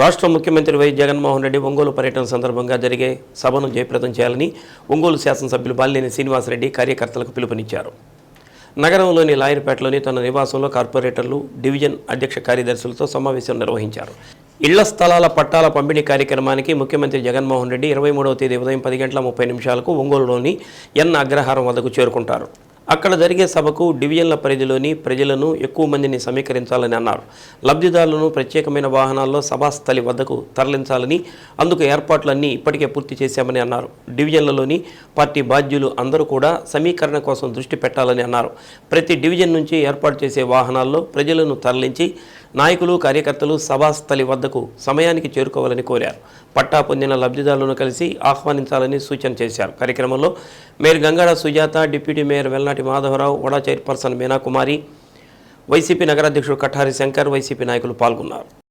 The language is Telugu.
రాష్ట్ర ముఖ్యమంత్రి వై జగన్మోహన్ రెడ్డి ఒంగోలు పర్యటన సందర్భంగా జరిగే సభను జయప్రదం చేయాలని ఒంగోలు శాసనసభ్యులు బాలినేని శ్రీనివాసరెడ్డి కార్యకర్తలకు పిలుపునిచ్చారు. నగరంలోని లాయర్పేటలోని తన నివాసంలో కార్పొరేటర్లు డివిజన్ అధ్యక్ష కార్యదర్శులతో సమావేశం నిర్వహించారు. ఇళ్ళ స్థలాల పట్టాల పంపిణీ కార్యక్రమానికి ముఖ్యమంత్రి జగన్మోహన్ రెడ్డి ఇరవై మూడవ తేదీ ఉదయం పది గంటల ముప్పై నిమిషాలకు ఒంగోలులోని ఎన్ అగ్రహారం వద్దకు చేరుకుంటారు. అక్కడ జరిగే సభకు డివిజన్ల పరిధిలోని ప్రజలను ఎక్కువ మందిని సమీకరించాలని అన్నారు. లబ్ధిదారులను ప్రత్యేకమైన వాహనాల్లో సభాస్థలి వద్దకు తరలించాలని అందుకు ఏర్పాట్లన్నీ ఇప్పటికే పూర్తి చేశామని అన్నారు. డివిజన్లలోని పార్టీ బాధ్యులు అందరూ కూడా సమీకరణ కోసం దృష్టి పెట్టాలని అన్నారు. ప్రతి డివిజన్ నుంచి ఏర్పాటు చేసే వాహనాల్లో ప్రజలను తరలించి నాయకులు కార్యకర్తలు సభాస్థలి వద్దకు సమయానికి చేరుకోవాలని కోరారు. పట్టా పొందిన లబ్ధిదారులను కలిసి ఆహ్వానించాలని సూచన చేశారు. కార్యక్రమంలో mayor Gangada Sujatha deputy mayor Velnati Madhavarao vada chairperson Meenakumari YCP నగరాధ్యక్షుడు కఠారి శంకర్ వైసీపీ నాయకులు పాల్గొన్నారు.